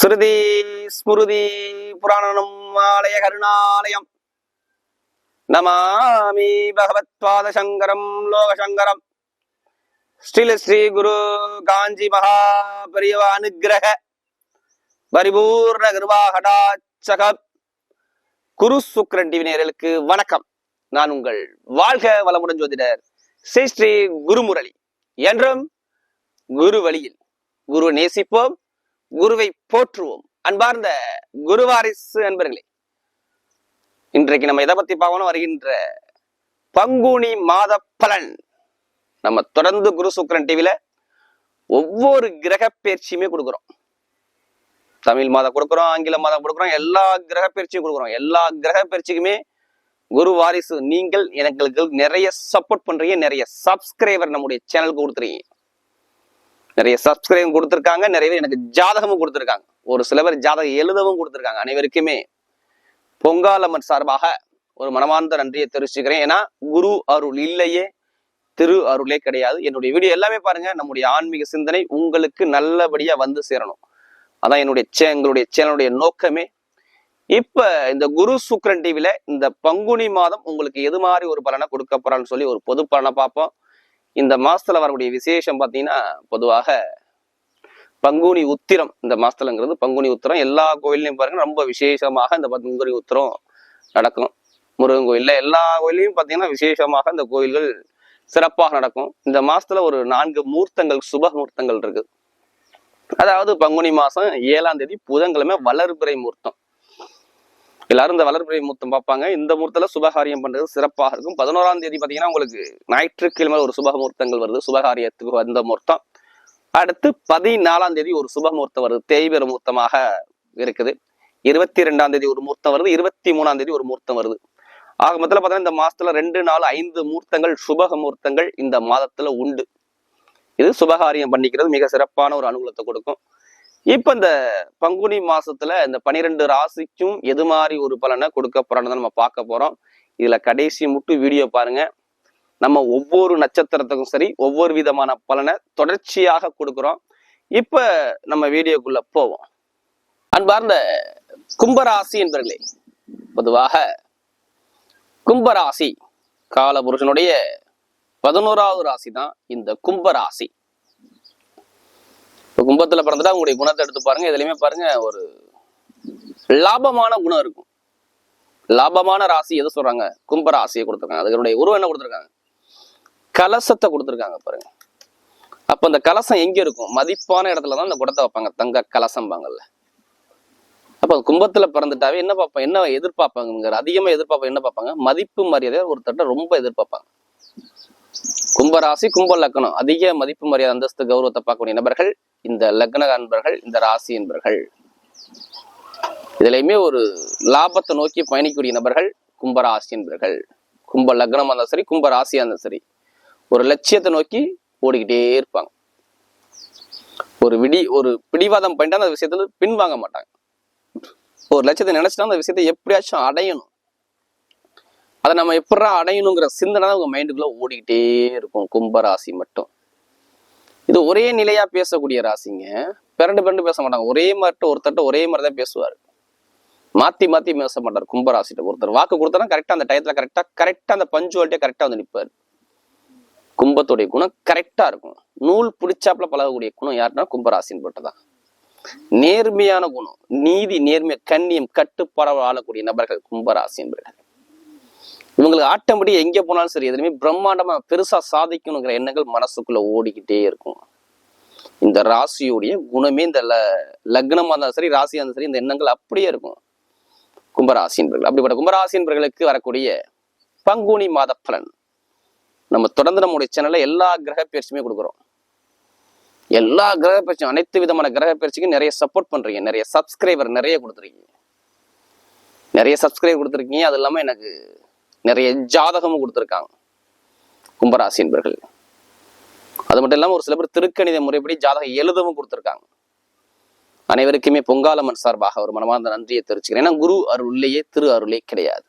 ஸ்ருதி ஸ்மிருதி புராணனும் ஆலய கருணாலயம். நமாமி பகவத்பாத சங்கரம் லோகசங்கரம். ஸ்ரீல ஸ்ரீ குரு காஞ்சி மகா பெரியவ அனுகிரக பரிபூர்ண கிருபாகடாச்சக. குரு சுக்ரன் டிவி வணக்கம். நான் உங்கள் வாழ்க வளமுடன் ஜோதிடர் ஸ்ரீ ஸ்ரீ குருமுரளி. என்றும் குரு வழியில் குரு நேசிப்போம். குருவை போற்றுவோம். அன்பார்ந்த குருவாரிசு அன்பர்களே இன்றைக்கு நம்ம எதை பத்தி பார்க்கணும்? வருகின்ற பங்குனி மாத பலன். நம்ம தொடர்ந்து குரு சுக்கரன் டிவில ஒவ்வொரு கிரக பயிற்சியுமே கொடுக்குறோம். தமிழ் மாதம் கொடுக்குறோம் ஆங்கில மாதம் கொடுக்குறோம் எல்லா கிரக பயிற்சியும் கொடுக்குறோம். எல்லா கிரக பயிற்சிக்குமே குரு வாரிசு நீங்கள் எனக்கு நிறைய சப்போர்ட் பண்றீங்க நிறைய சப்ஸ்கிரைபர் நம்முடைய சேனலுக்கு கொடுத்துறீங்க நிறைய சப்ஸ்கிரைபும் கொடுத்துருக்காங்க. நிறைய பேர் எனக்கு ஜாதகமும் கொடுத்துருக்காங்க. ஒரு சில பேர் ஜாதகம் எழுதவும் கொடுத்துருக்காங்க. அனைவருக்குமே பொங்காலம்மன் சார்பாக ஒரு மனமார்ந்த நன்றியை தெரிவிச்சுக்கிறேன். ஏன்னா குரு அருள் இல்லையே திரு அருளே கிடையாது. என்னுடைய வீடியோ எல்லாமே பாருங்க. நம்முடைய ஆன்மீக சிந்தனை உங்களுக்கு நல்லபடியா வந்து சேரணும். அதான் என்னுடைய சே எங்களுடைய சேனலுடைய நோக்கமே. இப்ப இந்த குரு சுக்ரன் டிவில இந்த பங்குனி மாதம் உங்களுக்கு எது மாதிரி ஒரு பலனை கொடுக்க போறான்னு சொல்லி ஒரு பொது பலனை பார்ப்போம். இந்த மாசத்துல வரக்கூடிய விசேஷம் பார்த்தீங்கன்னா பொதுவாக பங்குனி உத்திரம். இந்த மாசத்துலங்கிறது பங்குனி உத்திரம். எல்லா கோயிலையும் பாருங்க ரொம்ப விசேஷமாக இந்த பங்குனி உத்திரம் நடக்கும். முருகன் கோயில்ல எல்லா கோயிலையும் பார்த்தீங்கன்னா விசேஷமாக இந்த கோயில்கள் சிறப்பாக நடக்கும். இந்த மாசத்துல ஒரு நான்கு மூர்த்தங்கள் சுப மூர்த்தங்கள் இருக்கு. அதாவது பங்குனி மாசம் ஏழாம் தேதி புதன்கிழமை வளர்பிறை மூர்த்தம். எல்லாரும் இந்த வளர்பிறை மூர்த்தம் பார்ப்பாங்க. இந்த மூர்த்தல சுபகாரியம் பண்றது சிறப்பாக இருக்கும். பதினோராம் தேதி பாத்தீங்கன்னா உங்களுக்கு ஞாயிற்றுக்கிழமை ஒரு சுப வருது. சுபகாரியத்துக்கு வந்த முகூர்த்தம். அடுத்து பதினாலாம் தேதி ஒரு சுப வருது. தேய்பெரு மூர்த்தமாக இருக்குது. இருபத்தி ரெண்டாம் தேதி ஒரு மூர்த்தம் வருது. இருபத்தி மூணாம் தேதி ஒரு மூர்த்தம் வருது. ஆக மொத்தத்தில் பார்த்தீங்கன்னா இந்த மாசத்துல ரெண்டு நாள் ஐந்து மூர்த்தங்கள் சுபக மூர்த்தங்கள் இந்த மாதத்துல உண்டு. இது சுபகாரியம் பண்ணிக்கிறது மிக சிறப்பான ஒரு அனுகூலத்தை கொடுக்கும். இப்ப இந்த பங்குனி மாசத்துல இந்த பனிரெண்டு ராசிக்கும் எது மாதிரி ஒரு பலனை கொடுக்க போறோம்னு நம்ம பார்க்க போறோம். இதுல கடைசி முட்டு வீடியோ பாருங்க. நம்ம ஒவ்வொரு நட்சத்திரத்துக்கும் சரி ஒவ்வொரு விதமான பலனை தொடர்ச்சியாக கொடுக்குறோம். இப்ப நம்ம வீடியோக்குள்ள போவோம். அன்பார்ந்த கும்பராசி என்பர்களே பொதுவாக கும்பராசி காலபுருஷனுடைய பதினோராவது ராசி தான் இந்த கும்பராசி. இப்போ கும்பத்துல பிறந்துட்டா உங்களுடைய குணத்தை எடுத்து பாருங்க. இதுலையுமே பாருங்க ஒரு லாபமான குணம் இருக்கும். லாபமான ராசி எது சொல்றாங்க? கும்ப ராசியை கொடுத்துருக்காங்க. அதனுடைய உருவம் என்ன கொடுத்துருக்காங்க? கலசத்தை கொடுத்துருக்காங்க பாருங்க. அப்ப அந்த கலசம் எங்க இருக்கும்? மதிப்பான இடத்துல தான் அந்த குடத்தை வைப்பாங்க. தங்க கலசம்பாங்கல்ல. அப்ப கும்பத்துல பிறந்துட்டாவே என்ன பார்ப்பாங்க என்ன எதிர்பார்ப்பாங்க அதிகமா எதிர்பார்ப்பாங்க என்ன பார்ப்பாங்க? மதிப்பு மரியாதை ஒருத்தட்ட ரொம்ப எதிர்பார்ப்பாங்க. கும்பராசி கும்ப லக்கணம். அதிக மதிப்பு மரியாதை அந்தஸ்து கௌரவத்தை பார்க்கக்கூடிய நபர்கள் இந்த லக்ன அன்பர்கள் இந்த ராசி என்பர்கள். இதுலையுமே ஒரு லாபத்தை நோக்கி பயணிக்கக்கூடிய நபர்கள் கும்பராசி என்பர்கள். கும்ப லக்னமா இருந்தாலும் சரி கும்ப ராசியாக இருந்தாலும் சரி ஒரு லட்சியத்தை நோக்கி ஓடிக்கிட்டே இருப்பாங்க. ஒரு விடி ஒரு பிடிவாதம் பண்ணிட்டா அந்த விஷயத்துல பின்வாங்க மாட்டாங்க. ஒரு லட்சியத்தை நினைச்சிட்டா அந்த விஷயத்தை எப்படியாச்சும் அடையணும். அதை நம்ம எப்படா அடையணுங்கிற சிந்தனை தான் உங்க மைண்டுக்குள்ள ஓடிக்கிட்டே இருக்கும். கும்பராசி மட்டும். இது ஒரே நிலையா பேசக்கூடிய ராசிங்க. பிறண்டு பிறண்டு பேச மாட்டாங்க. ஒரே மாதிரி ஒருத்தட்ட ஒரே மாதிரி தான் பேசுவார். மாத்தி மாத்தி பேச மாட்டார் கும்பராசிட்ட. ஒருத்தர் வாக்கு கொடுத்தனா கரெக்டா அந்த டயத்துல கரெக்டா கரெக்டா அந்த பஞ்சுவாலிட்டியா கரெக்டா வந்து நிற்பார் கும்பத்துடைய குணம் கரெக்டா இருக்கும். நூல் பிடிச்சாப்புல பழகக்கூடிய குணம் யாருன்னா கும்பராசின்னு போட்டுதான் நேர்மையான குணம் நீதி நேர்மை கண்ணியம் கட்டுப்பாட வாழக்கூடிய நபர்கள் கும்பராசி என்பர்கள் இவங்களுக்கு ஆட்டம்படி எங்க போனாலும் சரி எதுவுமே பிரம்மாண்டமா பெருசா சாதிக்கணுங்கிற எண்ணங்கள் மனசுக்குள்ள ஓடிக்கிட்டே இருக்கும். இந்த ராசியுடைய குணமே இந்த ல லக்னமாக இருந்தாலும் சரி ராசியாக இருந்தாலும் சரி இந்த எண்ணங்கள் அப்படியே இருக்கும். கும்பராசி என்பர்கள் அப்படிப்பட்ட கும்பராசி என்பர்களுக்கு வரக்கூடிய பங்குனி மாத பலன். நம்ம தொடர்ந்து நம்முடைய சேனலில் எல்லா கிரக பயிற்சியுமே கொடுக்குறோம். எல்லா கிரக பயிற்சியும் அனைத்து விதமான கிரக பயிற்சிக்கும் நிறைய சப்போர்ட் பண்ணுறீங்க நிறைய சப்ஸ்கிரைபர் நிறைய கொடுத்துருக்கீங்க. நிறைய சப்ஸ்கிரைப் கொடுத்துருக்கீங்க. அது இல்லாமல் எனக்கு நிறைய ஜாதகமும் கொடுத்துருக்காங்க. கும்பராசி என்பர்கள் அது மட்டும் இல்லாமல் ஒரு சில பேர் திருக்கணித முறைப்படி ஜாதகம் எழுதவும் கொடுத்துருக்காங்க. அனைவருக்குமே பொங்காலம்மன் சார்பாக ஒரு மனமார்ந்த நன்றியை தெரிவிச்சுக்கிறேன். ஏன்னா குரு அருள் திரு அருளே கிடையாது.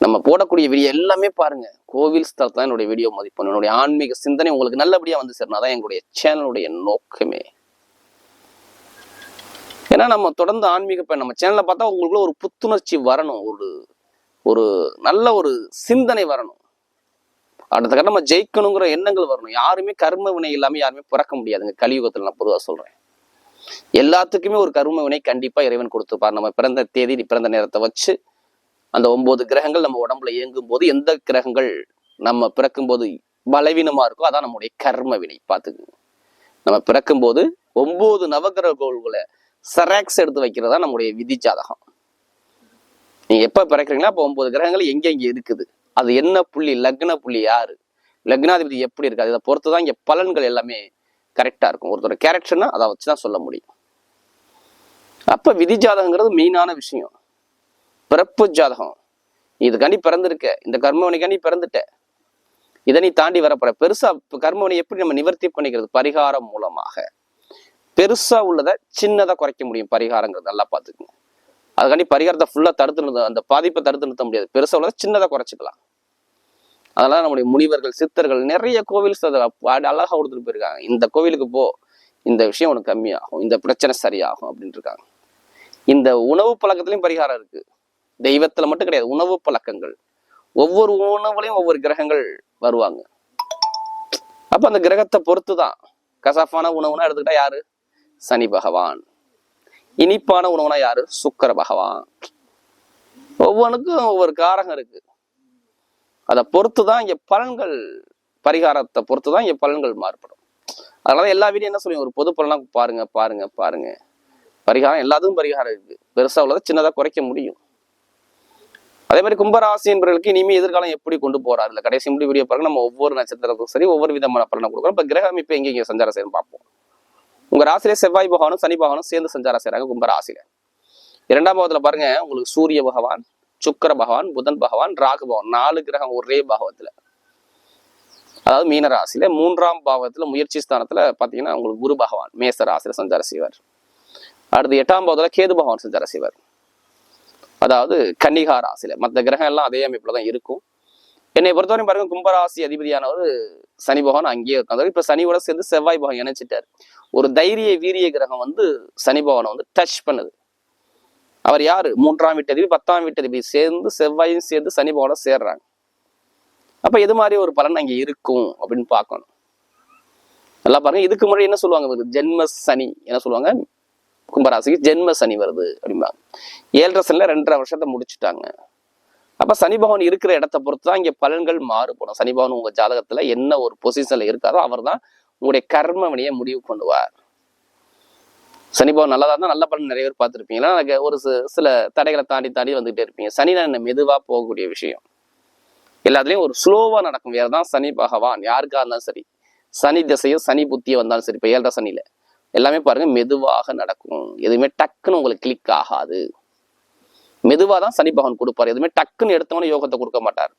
நம்ம போடக்கூடிய வீடியோ எல்லாமே பாருங்க. கோவில் ஸ்தலத்துல என்னுடைய வீடியோ மதிப்பு. என்னுடைய ஆன்மீக சிந்தனை உங்களுக்கு நல்லபடியா வந்து சேரணும் அதான் எங்களுடைய சேனலுடைய நோக்கமே. ஏன்னா நம்ம தொடர்ந்து ஆன்மீக பயணம் நம்ம சேனலை பார்த்தா உங்களுக்குள்ள ஒரு புத்துணர்ச்சி வரணும். ஒரு ஒரு நல்ல ஒரு சிந்தனை வரணும். அடுத்த கட்ட நம்ம ஜெயிக்கணுங்கிற எண்ணங்கள் வரணும். யாருமே கர்ம வினை இல்லாம யாருமே பிறக்க முடியாதுங்க. கலியுகத்தில் நான் பொதுவாக சொல்றேன். எல்லாத்துக்குமே ஒரு கர்ம வினை கண்டிப்பா இறைவன் கொடுத்துருப்பார். நம்ம பிறந்த தேதி பிறந்த நேரத்தை வச்சு அந்த ஒன்பது கிரகங்கள் நம்ம உடம்புல இயங்கும் போது எந்த கிரகங்கள் நம்ம பிறக்கும் போது பலவீனமா இருக்கோ அதான் நம்முடைய கர்ம வினை. பார்த்துக்குங்க. நம்ம பிறக்கும் போது ஒன்பது நவகிரக கோள்களை செராக்ஸ் எடுத்து வைக்கிறதா நம்முடைய விதி ஜாதகம் நீங்க எப்ப பிறக்கிறீங்களா அப்போ ஒன்பது கிரகங்கள் எங்க எங்க இருக்குது? அது என்ன புள்ளி? லக்ன புள்ளி யாரு? லக்னாதிபதி எப்படி இருக்கு அதை பொறுத்து தான் இங்க பலன்கள் எல்லாமே கரெக்டா இருக்கும். ஒருத்தர் கேரக்டர்னா அதை வச்சுதான் சொல்ல முடியும். அப்ப விதி ஜாதகங்கிறது மெயினான விஷயம். பிறப்பு ஜாதகம். இதுக்காண்டி பிறந்திருக்க. இந்த கர்மவனிக்காண்டி பிறந்துட்ட. இதை நீ தாண்டி வரப்போற. பெருசா இப்ப கர்மவனை எப்படி நம்ம நிவர்த்தி பண்ணிக்கிறது? பரிகாரம் மூலமாக. பெருசா உள்ளதை சின்னதா குறைக்க முடியும். பரிகாரங்கிறது நல்லா பார்த்துக்குங்க. அதுக்காண்டி பரிகாரத்தை ஃபுல்லாக தடுத்து நிறுத்த அந்த பாதிப்பை தடுத்து நிறுத்த முடியாது. பெருசாக உள்ளதை சின்னதாக குறைச்சிக்கலாம். அதெல்லாம் நம்முடைய முனிவர்கள் சித்தர்கள் நிறைய கோவில் அழகாக கொடுத்துட்டு போயிருக்காங்க. இந்த கோவிலுக்கு போ இந்த விஷயம் உனக்கு கம்மியாகும் இந்த பிரச்சனை சரியாகும் அப்படின்ட்டு இருக்காங்க இந்த உணவு பழக்கத்துலையும் பரிகாரம் இருக்கு. தெய்வத்துல மட்டும் கிடையாது உணவு பழக்கங்கள். ஒவ்வொரு உணவுலையும் ஒவ்வொரு கிரகங்கள் வருவாங்க. அப்ப அந்த கிரகத்தை பொறுத்து தான் கசாஃபான உணவுனா எடுத்துக்கிட்டா யாரு? சனி பகவான். இனிப்பான உணவுனா யாரு? சுக்கர பகவான். ஒவ்வொன்றுக்கும் ஒவ்வொரு காரகம் இருக்கு. அதை பொறுத்து தான் இங்க பலன்கள் பரிகாரத்தை பொறுத்து தான் இங்க பலன்கள் மாறுபடும். அதனால எல்லா வீடியும் என்ன சொல்லுங்க ஒரு பொது பலனா பாருங்க பாருங்க பாருங்க. பரிகாரம் எல்லாத்துக்கும் பரிகாரம் இருக்கு. பெருசா உள்ளதை சின்னதா குறைக்க முடியும். அதே மாதிரி கும்பராசி என்பவர்களுக்கு இனிமே எதிர்காலம் எப்படி கொண்டு போறாரு? இல்ல கடைசி முடி வீடியோ பாருங்க. நம்ம ஒவ்வொரு நட்சத்திரத்துக்கும் சரி ஒவ்வொரு விதமான பலனை கொடுக்குறோம். இப்ப கிரக அமைப்பு எங்கே சஞ்சாரம் செய்யணும் பார்ப்போம். உங்க ராசியிலே செவ்வாய் பகவானும் சனி பகவானும் சேர்ந்து சஞ்சாரம் செய்யறாங்க கும்ப ராசியில. இரண்டாம் பாவத்துல பாருங்க உங்களுக்கு சூரிய பகவான் சுக்கிர பகவான் புதன் பகவான் ராகு பகவான். நாலு கிரகம் ஒரே பாகவத்துல அதாவது மீன ராசியில மூன்றாம் பாவத்துல முயற்சி ஸ்தானத்துல பாத்தீங்கன்னா உங்களுக்கு குரு பகவான் மேச ராசியில சஞ்சாரம் செய்வார். அடுத்து எட்டாம் பாவத்துல கேது பகவான் சஞ்சாரம் செய்வார். அதாவது கன்னிகா ராசியில மற்ற கிரகம் எல்லாம் அதே அமைப்புல தான் இருக்கும். என்னை பொறுத்தவரை பாருங்க கும்பராசி அதிபதியானவர் சனி பகவான் அங்கேயே இருக்காங்க இப்ப சனியோட சேர்ந்து செவ்வாய் பகவான் இணைச்சிட்டார் ஒரு தைரிய வீரிய கிரகம் வந்து சனி பகவானை வந்து டச் பண்ணுது. அவர் யாரு? மூன்றாம் வீட்டு அதிபதி பத்தாம் வீட்டு அதிபதி சேர்ந்து செவ்வாயும் சேர்ந்து சனி பகவான சேர்றாங்க. அப்ப எது மாதிரி ஒரு பலன் அங்க இருக்கும் அப்படின்னு பார்க்கணும். நல்லா பாருங்க இதுக்கு முன்னாடி என்ன சொல்லுவாங்க ஜென்ம சனி என்ன சொல்லுவாங்க? கும்பராசிக்கு ஜென்ம சனி வருது அப்படிம்பாங்க. ஏழரை சனில ரெண்டரை வருஷத்தை முடிச்சுட்டாங்க. அப்ப சனி பகவான் இருக்கிற இடத்த பொறுத்து தான் இங்க பலன்கள் மாறுபடும் சனி பகவான் உங்க ஜாதகத்துல என்ன ஒரு பொசிஷன்ல இருக்காரோ அவர் தான் உங்களுடைய கர்ம வினையை முடிவு பண்ணுவார். சனி பகவான் நல்லதா இருந்தால் நல்ல பலன் நிறைய பேர் பார்த்துருப்பீங்களா? எனக்கு ஒரு சில தடைகளை தாண்டி தாண்டி வந்துகிட்டே இருப்பீங்க. சனி என்ன மெதுவா போகக்கூடிய விஷயம். எல்லாத்துலயும் ஒரு ஸ்லோவா நடக்கும். வேறதான் சனி பகவான். யாருக்கா இருந்தாலும் சரி. சனி திசையும் சனி புத்தியும் வந்தாலும் சரி. இப்ப ஏழரை சனியில. எல்லாமே பாருங்க மெதுவாக நடக்கும். எதுவுமே டக்குன்னு உங்களுக்கு கிளிக் ஆகாது. மெதுவாக தான் சனி பகவான் கொடுப்பாரு. எதுவுமே டக்குன்னு எடுத்தவனே யோகத்தை கொடுக்க மாட்டார்.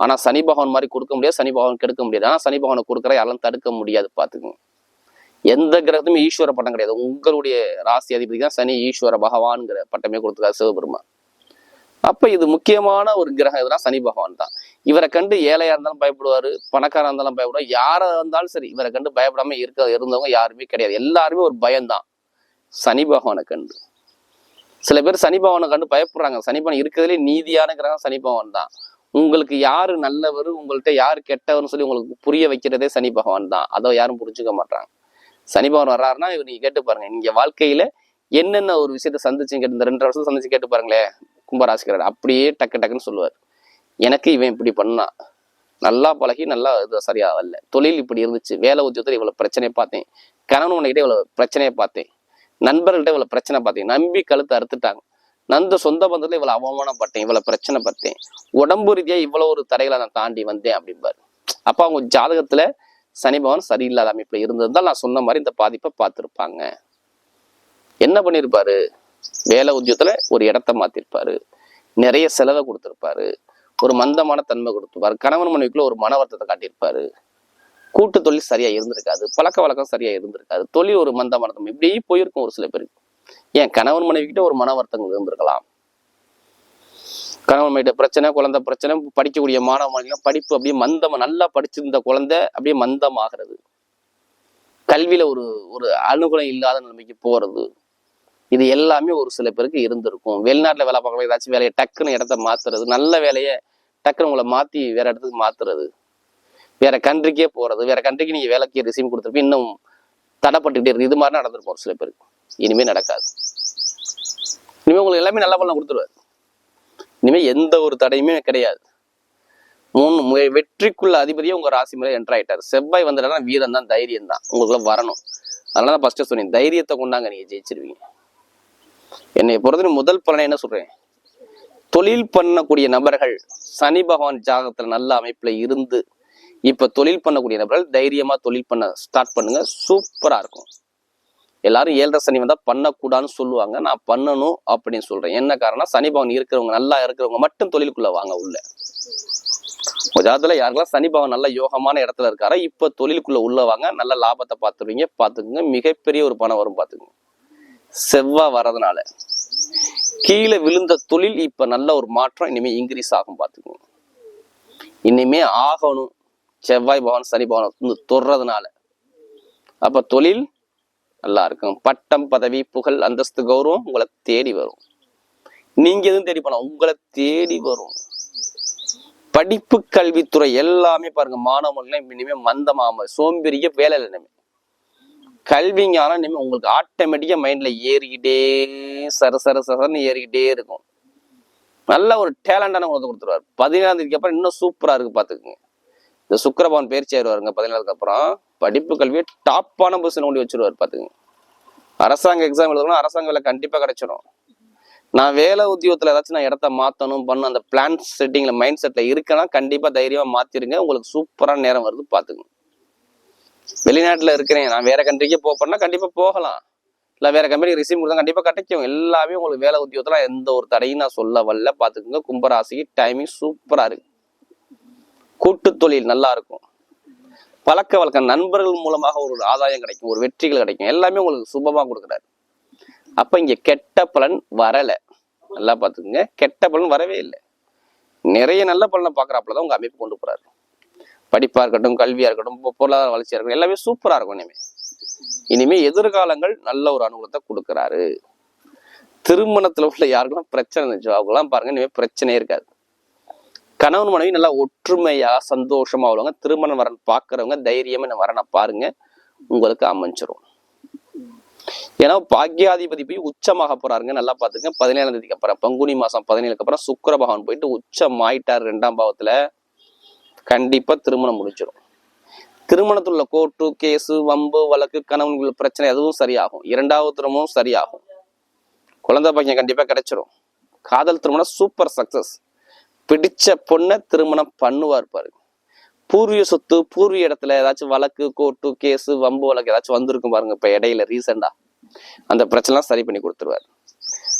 ஆனால் சனி பகவான் மாதிரி கொடுக்க முடியாது சனி பகவான் கெடுக்க முடியாது. ஆனால் சனி பகவானை கொடுக்குற யாரும் தடுக்க முடியாது பார்த்துக்கோங்க. எந்த கிரகத்துமே ஈஸ்வர பட்டம் கிடையாது. உங்களுடைய ராசி அதிபதி தான் சனி ஈஸ்வர பகவான்கிற பட்டமே கொடுத்துருக்காரு சிவபெருமான். அப்போ இது முக்கியமான ஒரு கிரகம் எதுனா சனி பகவான் தான். இவரை கண்டு ஏழையாக இருந்தாலும் பயப்படுவார் பணக்காரா இருந்தாலும் பயப்படுவார் யாராக இருந்தாலும் சரி இவரை கண்டு பயப்படாமல் இருக்க இருந்தவங்க யாருமே கிடையாது. எல்லாருமே ஒரு பயம்தான். சனி பகவானை கண்டு. சில பேர் சனி கண்டு பயப்படுறாங்க. சனிபவன் இருக்கிறதுலே நீதியான கிரகம் சனி தான். உங்களுக்கு யாரு நல்லவர் உங்கள்கிட்ட யார் கெட்டவர்னு சொல்லி உங்களுக்கு புரிய வைக்கிறதே சனி பகவான் தான். அதை யாரும் புரிஞ்சுக்க மாட்டாங்க சனி பகவான் வர்றாருன்னா இவர் நீங்க கேட்டு பாருங்க. நீங்க வாழ்க்கையில என்னென்ன ஒரு விஷயத்த சந்திச்சுங்க இந்த ரெண்டு வருஷம் சந்திச்சு கேட்டு பாருங்களேன் கும்பராசிக்கிறார் அப்படியே டக்கு டக்குன்னு சொல்லுவார். எனக்கு இவன் இப்படி பண்ணான் நல்லா பழகி நல்லா இது சரியா வரல தொழில் இப்படி இருந்துச்சு. வேலை உத்தியோகத்தில் இவ்வளவு பிரச்சனையை பார்த்தேன். கணவன் உன்கிட்ட இவ்வளவு பிரச்சனையை பார்த்தேன். நண்பர்கள்ட்ட இவ்வளவு பிரச்சனை பார்த்தேன். நம்பி கழுத்து அறுத்துட்டாங்க. நந்த சொந்த பந்தத்துல இவ்வளவு அவமானப்பட்டேன் இவ்வளவு பிரச்சனை பட்டேன் உடம்பு ரீதியா இவ்வளவு ஒரு தடைகளை நான் தாண்டி வந்தேன் அப்படிம்பாரு. அப்ப அவங்க ஜாதகத்துல சனி பகவான் சரியில்லாத அமைப்புல இருந்திருந்தால் நான் சொன்ன மாதிரி இந்த பாதிப்பை பார்த்துருப்பாங்க. என்ன பண்ணியிருப்பாரு வேலை உத்தியோகத்துல ஒரு இடத்த மாத்திருப்பாரு. நிறைய செலவை கொடுத்துருப்பாரு. ஒரு மந்தமான தன்மை கொடுத்துருப்பாரு. கணவன் மனைவிக்குள்ள ஒரு மனவர்த்தத்தை காட்டியிருப்பாரு. கூட்டு தொழில் சரியா இருந்திருக்காது பழக்க வழக்கம் சரியா இருந்திருக்காது தொழில் ஒரு மந்தமான மனதம் இப்படி போயிருக்கும் ஒரு சில பேருக்கு. ஏன் கணவன் மனைவி கிட்ட ஒரு மன வருத்தங்கள் இருந்திருக்கலாம். கணவன் மனைவிட்ட பிரச்சனை குழந்தை பிரச்சனை படிக்கக்கூடிய மாணவ மாணவிகள் படிப்பு அப்படியே மந்தம் நல்லா படிச்சிருந்த குழந்தை அப்படியே மந்தமாகிறது. கல்வியில ஒரு ஒரு அனுகூலம் இல்லாத நிலைமைக்கு போறது. இது எல்லாமே ஒரு சில பேருக்கு இருந்திருக்கும். வெளிநாட்டுல வேலை பார்க்கலாம் ஏதாச்சும் வேலையை டக்குன்னு இடத்த மாத்துறது நல்ல வேலையை டக்குன்னு உங்களை மாத்தி வேற இடத்துக்கு மாத்துறது. வேற கண்ட்ரிக்கே போறது வேற கண்ட்ரிக்கு நீங்க வேலைக்கு ரிசீவ் கொடுத்துருப்பீங்க இன்னும் தடைப்பட்டுக்கிட்டே இருக்கு. இது மாதிரி நடந்திருக்கும் ஒரு சில பேருக்கு இனிமே நடக்காது. இனிமே உங்களுக்கு எல்லாமே நல்ல பலன் கொடுத்துருவாரு. இனிமே எந்த ஒரு தடையுமே கிடையாது. மூணு வெற்றிக்குள்ள அதிபதியே உங்க ராசி மேல என்டர் ஆயிட்டாரு. செவ்வாய் வந்துட்டா வீரம் தான் தைரியம் தான். உங்களுக்குள்ள வரணும். அதனால தான் ஃபர்ஸ்ட் சொன்னேன் தைரியத்தை கொண்டாங்க நீங்க ஜெயிச்சிருவீங்க. என்னை பொறுத்தவரை முதல் பலனை என்ன சொல்றேன்? தொழில் பண்ணக்கூடிய நபர்கள் சனி பகவான் ஜாகத்தில் நல்ல அமைப்புல இருந்து இப்போ தொழில் பண்ணக்கூடிய நபர்கள் தைரியமாக தொழில் பண்ண ஸ்டார்ட் பண்ணுங்க. சூப்பராக இருக்கும். எல்லாரும் ஏழரை சனி வந்தால் பண்ணக்கூடாதுன்னு சொல்லுவாங்க. நான் பண்ணணும் அப்படின்னு சொல்கிறேன் என்ன காரணம் சனி பவன் இருக்கிறவங்க நல்லா இருக்கிறவங்க மட்டும் தொழிலுக்குள்ளே வாங்க உள்ள. ஜாதத்தில் யாருக்கெல்லாம் சனி பவன் நல்ல யோகமான இடத்துல இருக்காரா இப்போ தொழிலுக்குள்ளே உள்ள வாங்க. நல்ல லாபத்தை பார்த்துருவீங்க. பார்த்துக்குங்க. மிகப்பெரிய ஒரு பணம் வரும் பார்த்துக்குங்க. செவ்வாய் வர்றதுனால. கீழே விழுந்த தொழில் இப்போ நல்ல ஒரு மாற்றம் இனிமேல் இன்க்ரீஸ் ஆகும் பார்த்துக்குங்க. இனிமே ஆகணும். செவ்வாய் பவன் சனி பவன் வந்து தொடுறதுனால. அப்ப தொழில் நல்லா இருக்கும். பட்டம் பதவி புகழ் அந்தஸ்து கௌரவம் உங்களை தேடி வரும். நீங்க எதுவும் தேடி போனா உங்களை தேடி வரும். படிப்பு கல்வித்துறை எல்லாமே பாருங்க. மாணவர்கள் இனிமே மந்தமாம சோம்பெரிய வேலை இல்லை இனிமே. கல்வி ஞானம் இனிமே உங்களுக்கு ஆட்டோமேட்டிக்கா மைண்ட்ல ஏறிக்கிட்டே சர சர சரன்னு ஏறிக்கிட்டே இருக்கும். நல்ல ஒரு டேலண்டான உங்களுக்கு கொடுத்துருவாரு. பதினேழாம் தேதிக்கு அப்புறம் இன்னும் சூப்பரா இருக்கு பாத்துக்குங்க. இந்த சுக்கரபவன் பேர் சேருவாருங்க பதினேழுக்கு அப்புறம். படிப்பு கல்வியை டாப்பான பொசிஷன் கொண்டு வச்சிருவாரு பாத்துங்க அரசாங்க எக்ஸாம் எழுதணும் அரசாங்க வேலை கண்டிப்பா கிடைச்சிடும் நான் வேலை உத்தியோகத்துல ஏதாச்சும் நான் இடத்த மாத்தணும் பண்ணணும் அந்த பிளான் செட்டிங்ல மைண்ட் செட்ல இருக்கேன்னா கண்டிப்பா தைரியமா மாத்திருங்க. உங்களுக்கு சூப்பரான நேரம் வருது பாத்துங்க வெளிநாட்டுல இருக்கிறேன். நான் வேற கண்ட்ரிக்கே போறேன்னா கண்டிப்பா போகலாம். இல்ல வேற கம்பெனி ரிசீவ் கொடுத்தா கண்டிப்பா கிடைக்கும். எல்லாமே உங்களுக்கு வேலை உத்தியோகத்துல எந்த ஒரு தடையும் நான் சொல்ல வரல பாத்துக்கோங்க. கும்பராசிக்கு டைமிங் சூப்பரா இருக்கு. கூட்டு தொழில் நல்லா இருக்கும். பழக்க வழக்கம் நண்பர்கள் மூலமாக ஒரு ஆதாயம் கிடைக்கும் ஒரு வெற்றிகள் கிடைக்கும். எல்லாமே உங்களுக்கு சுபமாக கொடுக்குறாரு. அப்போ இங்கே கெட்ட பலன் வரலை. நல்லா பார்த்துக்குங்க. கெட்ட பலன் வரவே இல்லை. நிறைய நல்ல பலனை பாக்குறாப்புலதான் உங்கள் அமைப்பு கொண்டு போகிறாரு படிப்பாக இருக்கட்டும் கல்வியாக இருக்கட்டும் பொருளாதார வளர்ச்சியாக இருக்கட்டும் எல்லாமே சூப்பராக இருக்கும் இனிமே. இனிமேல் எதிர்காலங்கள் நல்ல ஒரு அனுகூலத்தை கொடுக்குறாரு. திருமணத்தில் உள்ள யாருக்கெல்லாம் பிரச்சனை இருந்துச்சோ. அவங்கெல்லாம் பாருங்க இனிமேல் பிரச்சனையே இருக்காது. கணவன் மனைவி நல்லா ஒற்றுமையா சந்தோஷமா உள்ளவங்க திருமண வரன் பாக்குறவங்க தைரியமா என்ன வரனை பாருங்க. உங்களுக்கு அமைஞ்சிரும். ஏன்னா பாக்யாதிபதி போய் உச்சமாக போறாருங்க. நல்லா பாத்துங்க பதினேழாம் தேதிக்கு அப்புறம் பங்குனி மாசம் பதினேழுக்கு அப்புறம் சுக்கர பகவான் போயிட்டு உச்சம் ஆயிட்டார் ரெண்டாம் பாவத்துல. கண்டிப்பா திருமணம் முடிச்சிடும் திருமணத்தில் உள்ள கோர்ட்டு கேஸு வம்பு வழக்கு கணவன்கள் பிரச்சனை எதுவும் சரியாகும். இரண்டாவது திருமணம் சரியாகும். குழந்தை பையன் கண்டிப்பா கிடைச்சிரும். காதல் திருமணம் சூப்பர் சக்சஸ் பிடிச்ச பொண்ணை திருமணம் பண்ணுவார் பாருங்க. பூர்வீக சொத்து பூர்வீக இடத்துல ஏதாச்சும் வழக்கு கோர்ட்டு கேஸு வம்பு வழக்கு ஏதாச்சும் வந்திருக்கும் பாருங்க இப்போ இடையில ரீசெண்டா அந்த பிரச்சனை சரி பண்ணி கொடுத்துருவாரு.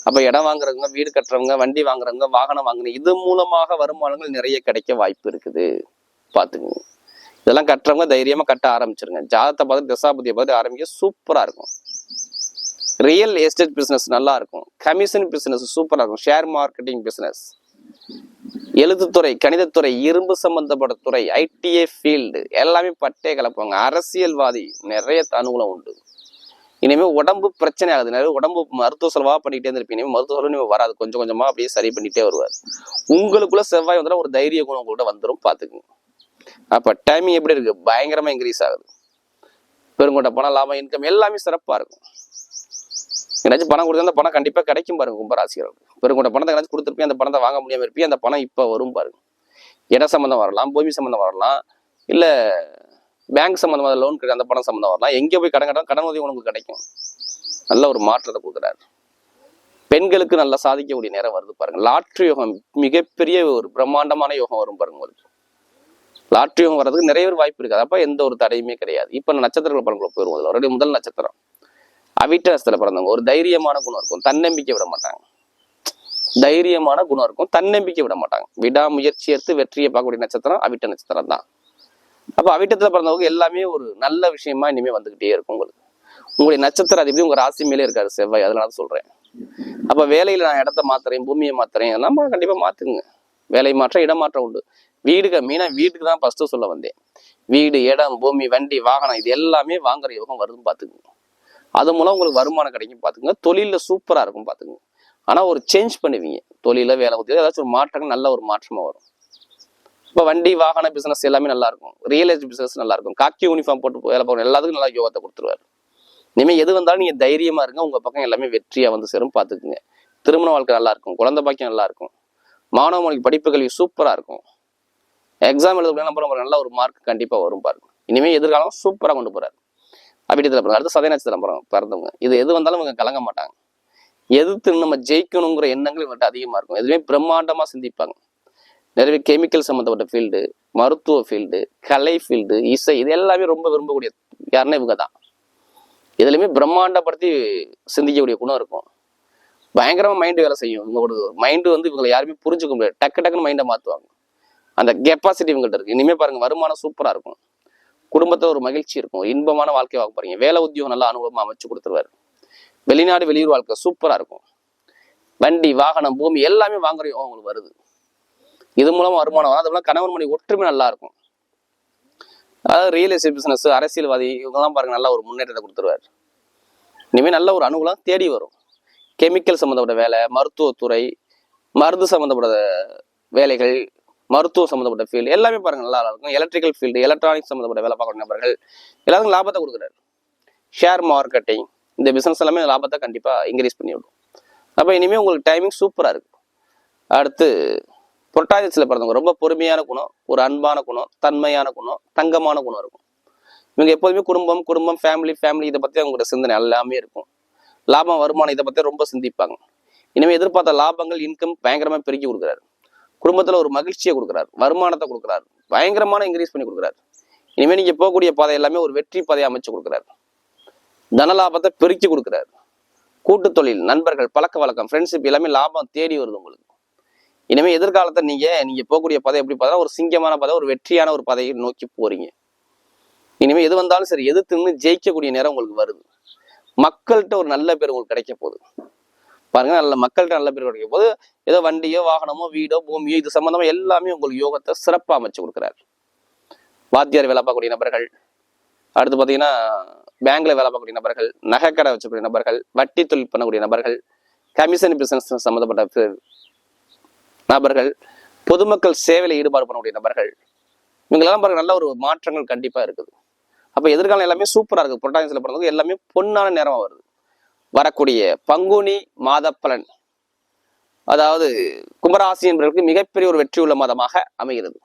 அப்போ இடம் வாங்குறவங்க வீடு கட்டுறவங்க வண்டி வாங்குறவங்க வாகனம் வாங்குறவங்க இது மூலமாக வருமானங்கள் நிறைய கிடைக்க வாய்ப்பு இருக்குது. பார்த்துங்க இதெல்லாம் கட்டுறவங்க தைரியமா கட்ட ஆரம்பிச்சிருங்க. ஜாதத்தை பார்த்து தசாபதியை பார்த்து ஆரம்பிக்க சூப்பராக இருக்கும். ரியல் எஸ்டேட் பிஸ்னஸ் நல்லா இருக்கும். கமிஷன் பிஸ்னஸ் சூப்பராக இருக்கும். ஷேர் மார்க்கெட்டிங் பிஸ்னஸ் எழுத்துத்துறை கணிதத்துறை இரும்பு சம்பந்தப்பட்ட துறை ஐடிஐ ஃபீல்டு எல்லாமே பட்டே கலப்பாங்க அரசியல்வாதி நிறைய அனுகூலம் உண்டு. இனிமே உடம்பு பிரச்சனை ஆகுது. நிறைய உடம்பு மருத்துவ செலவாக பண்ணிட்டே இருந்திருப்பீங்க. இனிமே மருத்துவ செலவு இனிமே வராது. கொஞ்சம் கொஞ்சமா அப்படியே சரி பண்ணிட்டே வருவார். உங்களுக்குள்ள செவ்வாய் வந்துடும் ஒரு தைரிய குணம் கூட வந்துடும் பார்த்துக்குங்க. அப்ப டைமிங் எப்படி இருக்கு? பயங்கரமா இன்க்ரீஸ் ஆகுது. பெருங்கொண்ட பணம் லாபம் இன்கம் எல்லாமே சிறப்பா இருக்கும். ஏதாச்சும் பணம் கொடுத்தா அந்த பணம் கண்டிப்பாக கிடைக்கும் பாருங்க கும்பராசிகளுக்கு பெருங்கொண்ட பணத்தை ஏதாச்சும் கொடுத்துருப்பீங்க அந்த பணத்தை வாங்க முடியாமல் இருப்பீங்க அந்த பணம் இப்போ வரும் பாருங்க. இட சம்மந்தம் வரலாம் பூமி சம்மந்தம் வரலாம் இல்ல பேங்க் சம்பந்தமா லோன் கிடைக்கும் அந்த பணம் சம்மந்தம் வரலாம் எங்கே போய் கடன் கட்டணும் கடன் உதவி உனக்கு கிடைக்கும். நல்ல ஒரு மாற்றத்தை கொடுக்குறாரு. பெண்களுக்கு நல்லா சாதிக்கக்கூடிய நேரம் வருது பாருங்க. லாட்ரி யோகம் மிகப்பெரிய ஒரு பிரம்மாண்டமான யோகம் வரும் பாருங்க உங்களுக்கு. லாட்ரி யோகம் வர்றதுக்கு நிறைய பேர் வாய்ப்பு இருக்காது. அப்போ எந்த ஒரு தடையுமே கிடையாது. இப்போ நட்சத்திரங்கள் பலன்களை போயிடுவோம் அதில் முதல் நட்சத்திரம். அவிட்ட பிறந்தவங்க. ஒரு தைரியமான குணம் இருக்கும். தன்னம்பிக்கை விட மாட்டாங்க. தைரியமான குணம் இருக்கும். தன்னம்பிக்கை விட மாட்டாங்க. விடாமுயற்சி எடுத்து வெற்றியை பார்க்கக்கூடிய நட்சத்திரம் அவிட்ட நட்சத்திரம் தான். அப்போ அவிட்டத்துல பிறந்தவங்க எல்லாமே ஒரு நல்ல விஷயமா இனிமே வந்துகிட்டே இருக்கும் உங்களுக்கு. உங்களுடைய நட்சத்திர அதிபதி உங்க ராசி மேலே இருக்காரு செவ்வாய். அதனால சொல்கிறேன் சொல்றேன். அப்ப வேலையில நான் இடத்த மாத்துறேன் பூமியை மாத்துறேன் நம்ம கண்டிப்பா மாற்றுங்க வேலை மாற்றம் இடம் மாற்றம் உண்டு. வீடுக்கு மீனா வீட்டுக்கு தான் ஃபர்ஸ்ட் சொல்ல வந்தேன். வீடு இடம் பூமி வண்டி வாகனம் இது எல்லாமே வாங்குற யோகம் வருதுன்னு பாத்துக்கோங்க அது மூலம் உங்களுக்கு வருமானம் கிடைக்கும் பார்த்துங்க தொழிலில் சூப்பராக இருக்கும் பார்த்துங்க ஆனால் ஒரு சேஞ்ச் பண்ணுவீங்க. தொழிலில் வேலை உத்தியோகம் ஏதாச்சும் ஒரு மாற்றங்கள் நல்ல ஒரு மாற்றமாக வரும். இப்போ வண்டி வாகன பிஸ்னஸ் எல்லாமே நல்லாயிருக்கும் ரியல் எஸ்டேட் பிஸ்னஸ் நல்லாயிருக்கும் காக்கி யூனிஃபார்ம் போட்டு வேலை போகிற எல்லாத்துக்கும் நல்லா யோகத்தை கொடுத்துருவாரு. இனிமேல் எது வந்தாலும் நீங்கள் தைரியமாக இருங்க. உங்கள் பக்கம் எல்லாமே வெற்றியாக வந்து சேரும் பார்த்துக்குங்க திருமண வாழ்க்கை நல்லாயிருக்கும் குழந்தை பாக்கியம் நல்லாயிருக்கும் மாணவ மொழி படிப்பு கல்வி சூப்பராக இருக்கும். எக்ஸாம் எழுத நம்ம நல்ல ஒரு மார்க் கண்டிப்பாக வரும் பாருங்க. இனிமேல் எதிர்காலம் சூப்பராக கொண்டு போகிறார் அபிடத்தில் பிறகு அடுத்து சதய நட்சத்திரம் பிறந்தவங்க. இது எது வந்தாலும் இவங்க கலங்க மாட்டாங்க. எதிர்த்து நம்ம ஜெயிக்கணுங்கிற எண்ணங்கள் இவங்கள்ட்ட அதிகமாக இருக்கும். எதுவுமே பிரம்மாண்டமாக சிந்திப்பாங்க. நிறைய கெமிக்கல் சம்மந்தப்பட்ட ஃபீல்டு மருத்துவ ஃபீல்டு கலை ஃபீல்டு இசை இது எல்லாமே ரொம்ப விரும்பக்கூடிய யாருன்னா இவங்க தான். இதுலையுமே பிரம்மாண்டப்படுத்தி சிந்திக்கக்கூடிய குணம் இருக்கும். பயங்கரமாக மைண்டு வேலை செய்யும் இவங்களோட மைண்டு வந்து இவங்களை யாருமே புரிஞ்சுக்க முடியாது. டக்கு டக்குன்னு மைண்டை மாற்றுவாங்க அந்த கெப்பாசிட்டி இவங்கள்ட்ட இருக்குது இனிமேல் பாருங்கள் வருமானம் சூப்பராக இருக்கும். குடும்பத்தில் ஒரு மகிழ்ச்சி இருக்கும். இன்பமான வாழ்க்கை வாங்க போறீங்க. வேலை உத்தியோகம் நல்லா அனுபவமாக அமைச்சு கொடுத்துருவாரு. வெளிநாடு வெளியூர் வாழ்க்கை சூப்பரா இருக்கும். வண்டி வாகனம் பூமி எல்லாமே வாங்குற யோகம் உங்களுக்கு வருது. இது மூலமா வருமானம் வரும். அது மூலம் கணவன் மணி ஒற்றுமை நல்லா இருக்கும். அதாவது ரியல் எஸ்டேட் பிசினஸ் அரசியல்வாதி இவங்கெல்லாம் பாருங்க நல்ல ஒரு முன்னேற்றத்தை கொடுத்துருவாரு. இனிமேல் நல்ல ஒரு அனுகூலம் தேடி வரும். கெமிக்கல் சம்மந்தப்பட்ட வேலை மருத்துவத்துறை மருந்து சம்மந்தப்பட்ட வேலைகள் மருத்துவம் சம்மந்தப்பட்ட ஃபீல்டு எல்லாமே பாருங்க நல்லா இருக்கும். எலக்ட்ரிக்கல் ஃபீல்டு எலக்ட்ரானிக்ஸ் சம்மந்தப்பட்ட வேலை பார்க்குற நபர்கள் எல்லாருக்கும் லாபத்தை கொடுக்குறாரு. ஷேர் மார்க்கெட்டிங் இந்த பிஸ்னஸ் எல்லாமே லாபத்தை கண்டிப்பாக இன்க்ரீஸ் பண்ணி விடும் அப்போ இனிமேல் உங்களுக்கு டைமிங் சூப்பராக இருக்கும் அடுத்து புரட்டாதிசியில் பிறந்தவங்க ரொம்ப பொறுமையான குணம் ஒரு அன்பான குணம் தன்மையான குணம் தங்கமான குணம் இருக்கும். இவங்க எப்போதுமே குடும்பம் குடும்பம் ஃபேமிலி ஃபேமிலி இதை பற்றி அவங்களோட சிந்தனை எல்லாமே இருக்கும். லாபம் வருமானம் இதை பற்றி ரொம்ப சிந்திப்பாங்க. இனிமேல் எதிர்பார்த்த லாபங்கள் இன்கம் பயங்கரமாக பெருக்கி கொடுக்குறாரு. குடும்பத்தில் ஒரு மகிழ்ச்சியை கொடுக்குறாரு வருமானத்தை கொடுக்குறாரு பயங்கரமான இன்க்ரீஸ் பண்ணி கொடுக்குறாரு. இனிமேல் நீங்கள் போகக்கூடிய பாதை எல்லாமே ஒரு வெற்றி பாதையை அமைச்சு கொடுக்குறாரு. தன லாபத்தை பெருக்கி கொடுக்குறாரு. கூட்டு தொழில் நண்பர்கள் பழக்க வழக்கம் ஃப்ரெண்ட்ஷிப் எல்லாமே லாபம் தேடி வருது உங்களுக்கு. இனிமே எதிர்காலத்தை நீங்க நீங்க போகக்கூடிய பாதை எப்படி பார்த்தா ஒரு சிங்கமான பாதை ஒரு வெற்றியான ஒரு பாதையை நோக்கி போறீங்க. இனிமே எது வந்தாலும் சரி எதிர்த்து ஜெயிக்கக்கூடிய நேரம் உங்களுக்கு வருது. மக்கள்கிட்ட ஒரு நல்ல பேர் உங்களுக்கு கிடைக்க போகுது. பாருங்க நல்ல மக்கள்கிட்ட நல்ல பேர் கிடைக்கும் போது ஏதோ வண்டியோ வாகனமோ வீடோ பூமியோ இது சம்பந்தமா எல்லாமே உங்களுக்கு யோகத்தை சிறப்பாக அமைச்சு கொடுக்குறாரு. வாத்தியார் வேலை பார்க்கக்கூடிய நபர்கள் அடுத்து பார்த்தீங்கன்னா பேங்க்ல வேலை பார்க்கக்கூடிய நபர்கள் நகைக்கடை வச்சக்கூடிய நபர்கள் வட்டி தொழில் பண்ணக்கூடிய நபர்கள் கமிஷன் பிசினஸ் சம்மந்தப்பட்ட நபர்கள் பொதுமக்கள் சேவையில் ஈடுபாடு பண்ணக்கூடிய நபர்கள் இவங்களெல்லாம் பாருங்க நல்ல ஒரு மாற்றங்கள் கண்டிப்பாக இருக்குது. அப்போ எதிர்காலம் எல்லாமே சூப்பராக இருக்குது. புரட்டாசியில் பிறந்தவங்க எல்லாமே பொன்னான நேரமாக வருது. வரக்கூடிய பங்குனி மாதப்பலன் அதாவது கும்பராசி என்பவர்களுக்கு மிகப்பெரிய ஒரு வெற்றியுள்ள மாதமாக அமைகிறது.